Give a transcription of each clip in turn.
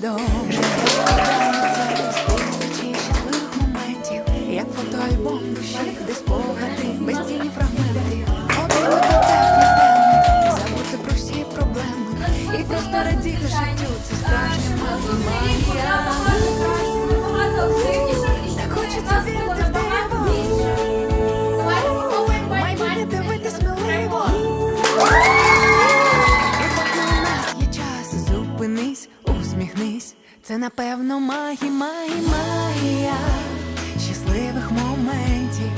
добре. Тисячі щасливих моментів, як фотоальбом душі, де спогади, безцінні фрагменти. Обійми до теплі теми, забути про всі проблеми і просто радіти життю. Це справжня магія. Усміхнись. Це напевно магія, магі, магія щасливих моментів,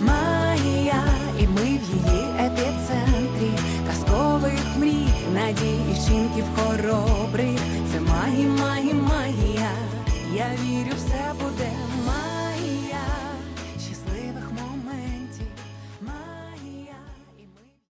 магія, і ми в її епіцентрі, казкових мрій, надій вчинків хоробрих. Це магі, магі, магія. Я вірю, все буде.